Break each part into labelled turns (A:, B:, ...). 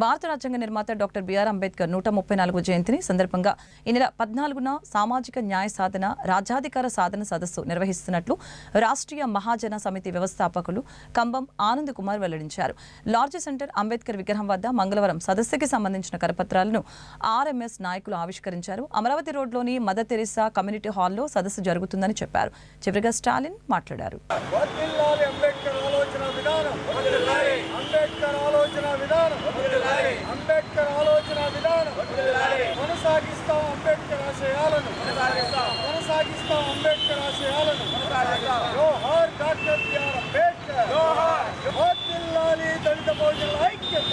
A: భారత రాజ్యాంగ నిర్మాత డాక్టర్ బిఆర్ అంబేద్కర్ నూట ముప్పై నాలుగు జయంతిని సందర్భంగా ఈ నెల పద్నాలుగున సామాజిక న్యాయ సాధన రాజ్యాధికార సాధన సదస్సు నిర్వహిస్తున్నట్లు రాష్ట్రీయ మహాజన సమితి వ్యవస్థాపకులు కంబం ఆనంద్ కుమార్ వెల్లడించారు. లార్జ్ సెంటర్ అంబేద్కర్ విగ్రహం వద్ద మంగళవారం సదస్సుకి సంబంధించిన కరపత్రాలను ఆర్ఎంఎస్ నాయకులు ఆవిష్కరించారు. అమరావతి రోడ్లోని మదర్ తెరిసా కమ్యూనిటీ హాల్లో సదస్సు జరుగుతుందని చెప్పారు. చివరిగా స్టాలిన్ మాట్లాడారు.
B: అంబేద్కర్ ఆలోచన విధానం. అంబేద్కర్ ఆలోచన విధానం. కొనసాగిస్తాం అంబేద్కర్ ఆశయాలను. కొనసాగిస్తాం అంబేద్కర్ ఆశయాలను. జోహార్ డాక్టర్ బిఆర్ అంబేద్కర్. వర్ధిల్లాలి దళిత బహుజనుల ఐక్యత.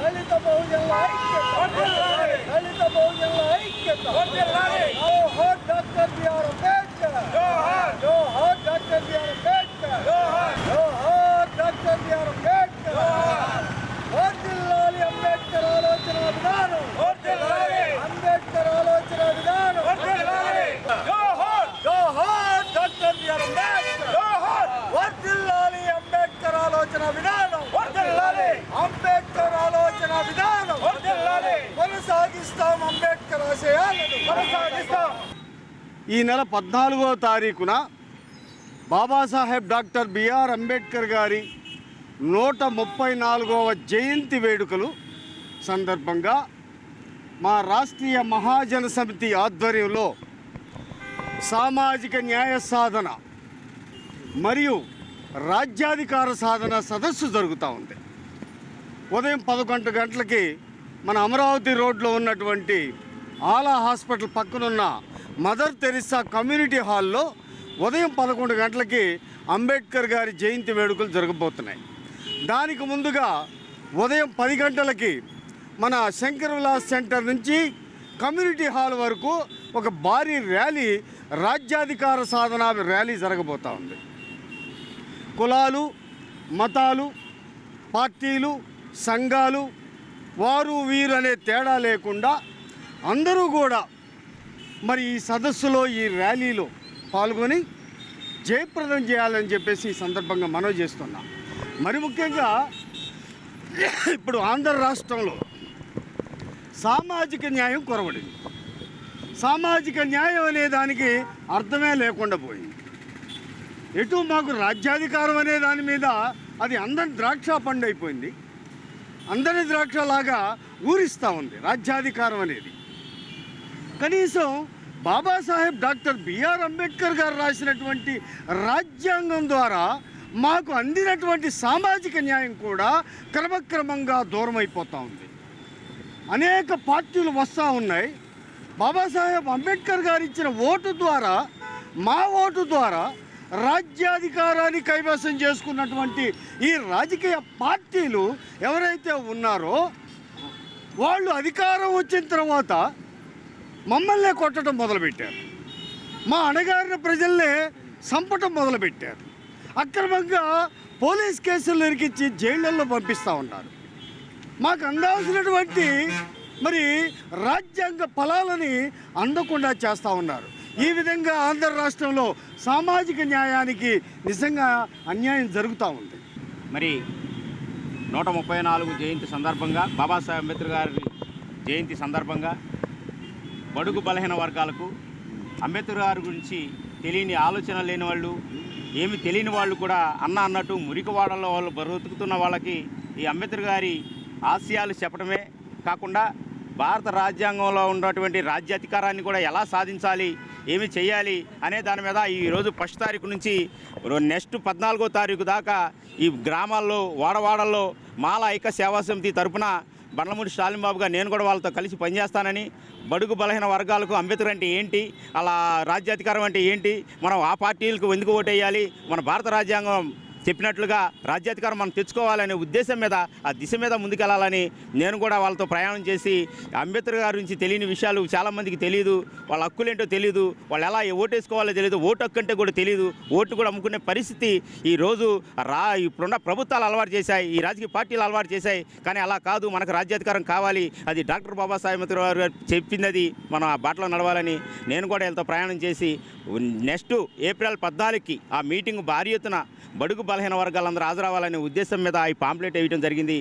B: దళిత బహుజనుల ఐక్యత. దళిత బహుజనుల ఐక్యత. జోహార్ డాక్టర్ బిఆర్ అంబేద్కర్. జోహార్ డాక్టర్ బిఆర్ అంబేద్కర్ జోహార్ డాక్టర్ బిఆర్ అంబేద్కర్ వర్ధిల్లాలి అంబేద్కర్ ఆలోచన విధానం అంబేద్కర్ ఆలోచన విధానం జోహార్ డాక్టర్ బిఆర్ అంబేద్కర్ వర్ధిల్లాలి అంబేద్కర్ ఆలోచన విధానం అంబేద్కర్ ఆలోచన విధానం కొనసాగిస్తాం అంబేద్కర్ ఆశయాలను కొనసాగిస్తాం
C: ఈ నెల పద్నాలుగో తారీఖున బాబాసాహెబ్ డాక్టర్ బిఆర్ అంబేద్కర్ గారి నూట ముప్పై నాలుగవ జయంతి వేడుకలు సందర్భంగా మా రాష్ట్రీయ మహాజన సమితి ఆధ్వర్యంలో సామాజిక న్యాయ సాధన మరియు రాజ్యాధికార సాధన సదస్సు జరుగుతూ ఉంది. ఉదయం పదకొండు గంటలకి మన అమరావతి రోడ్లో ఉన్నటువంటి ఆలా హాస్పిటల్ పక్కనున్న మదర్ తెరిసా కమ్యూనిటీ హాల్లో ఉదయం పదకొండు గంటలకి అంబేద్కర్ గారి జయంతి వేడుకలు జరగబోతున్నాయి. దానికి ముందుగా ఉదయం పది గంటలకి మన శంకర్ విలాస్ సెంటర్ నుంచి కమ్యూనిటీ హాల్ వరకు ఒక భారీ ర్యాలీ రాజ్యాధికార సాధన ర్యాలీ జరగబోతూ ఉంది. కులాలు మతాలు పార్టీలు సంఘాలు వారు వీరు అనే తేడా లేకుండా అందరూ కూడా మరి ఈ సదస్సులో ఈ ర్యాలీలో పాల్గొని జయప్రదం చేయాలని చెప్పేసి ఈ సందర్భంగా మనవి చేస్తున్నాం. మరి ముఖ్యంగా ఇప్పుడు ఆంధ్ర రాష్ట్రంలో సామాజిక న్యాయం కొరవడింది. సామాజిక న్యాయం అనే దానికి అర్థమే లేకుండా పోయింది. ఎటు మాకు రాజ్యాధికారం అనే దాని మీద అది అందరి ద్రాక్ష పండు అయిపోయింది. అందరి ద్రాక్ష లాగా ఊరిస్తూ ఉంది రాజ్యాధికారం అనేది. కనీసం బాబాసాహెబ్ డాక్టర్ బిఆర్ అంబేద్కర్ గారు రాసినటువంటి రాజ్యాంగం ద్వారా మాకు అందినటువంటి సామాజిక న్యాయం కూడా క్రమక్రమంగా దూరం అయిపోతూ ఉంది. అనేక పార్టీలు వస్తూ ఉన్నాయి. బాబాసాహెబ్ అంబేద్కర్ గారు ఇచ్చిన ఓటు ద్వారా మా ఓటు ద్వారా రాజ్యాధికారాన్ని కైవసం చేసుకున్నటువంటి ఈ రాజకీయ పార్టీలు ఎవరైతే ఉన్నారో వాళ్ళు అధికారం వచ్చిన తర్వాత మమ్మల్నే కొట్టడం మొదలుపెట్టారు. మా అణగారిన ప్రజల్నే చంపటం మొదలుపెట్టారు. అక్రమంగా పోలీస్ కేసులు ఇరికించి జైళ్ళల్లో పంపిస్తూ ఉన్నారు. మాకు అందాల్సినటువంటి మరి రాజ్యాంగ ఫలాలని అందకుండా చేస్తూ ఉన్నారు. ఈ విధంగా ఆంధ్ర రాష్ట్రంలో సామాజిక న్యాయానికి నిజంగా అన్యాయం జరుగుతూ ఉంది.
D: మరి నూట ముప్పై నాలుగు జయంతి సందర్భంగా బాబాసాహెబ్ అంబేద్కర్ గారి జయంతి సందర్భంగా బడుగు బలహీన వర్గాలకు అంబేద్కర్ గారి గురించి తెలియని ఆలోచన లేని వాళ్ళు ఏమి తెలియని వాళ్ళు కూడా అన్న అన్నట్టు మురికివాడల్లో వాళ్ళు బ్రతుకుతున్న వాళ్ళకి ఈ అంబేద్కర్ గారి ఆశయాలు చెప్పడమే కాకుండా భారత రాజ్యాంగంలో ఉన్నటువంటి రాజ్యాధికారాన్ని కూడా ఎలా సాధించాలి ఏమి చేయాలి అనే దాని మీద ఈరోజు ఫస్ట్ తారీఖు నుంచి నెక్స్ట్ పద్నాలుగో తారీఖు దాకా ఈ గ్రామాల్లో వాడవాడల్లో మాల ఐక్య సేవా సమితి తరపున బండ్లమూడి స్టాలిన్ బాబుగా నేను కూడా వాళ్ళతో కలిసి పనిచేస్తానని బడుగు బలహీన వర్గాలకు అంబేద్కర్ అంటే ఏంటి? అలా రాజ్యాధికారం అంటే ఏంటి? మనం ఆ పార్టీలకు ఎందుకు ఓటేయాలి? మన భారత రాజ్యాంగం చెప్పినట్లుగా రాజ్యాధికారం మనం తెచ్చుకోవాలనే ఉద్దేశం మీద ఆ దిశ మీద ముందుకెళ్ళాలని నేను కూడా వాళ్ళతో ప్రయాణం చేసి అంబేద్కర్ గారి నుంచి తెలియని విషయాలు చాలామందికి తెలియదు వాళ్ళ హక్కులేంటో తెలియదు వాళ్ళు ఎలా ఓటేసుకోవాలో తెలియదు ఓటు హక్కు అంటే కూడా తెలియదు ఓటు కూడా అమ్ముకునే పరిస్థితి ఈ రోజు రా ఇప్పుడున్న ప్రభుత్వాలు అలవాటు చేశాయి ఈ రాజకీయ పార్టీలు అలవాటు చేశాయి కానీ అలా కాదు మనకు రాజ్యాధికారం కావాలి అది డాక్టర్ బాబాసాహెబ్ గారు చెప్పింది అది మనం ఆ బాటలో నడవాలని నేను కూడా వీళ్ళతో ప్రయాణం చేసి నెక్స్ట్ ఏప్రిల్ పద్నాలుగుకి ఆ మీటింగ్ భారీ ఎత్తున బడుగు బలహీన వర్గాలందరూ హాజరవ్వాలనే ఉద్దేశం మీద ఈ పాంప్లెట్ వేయడం జరిగింది.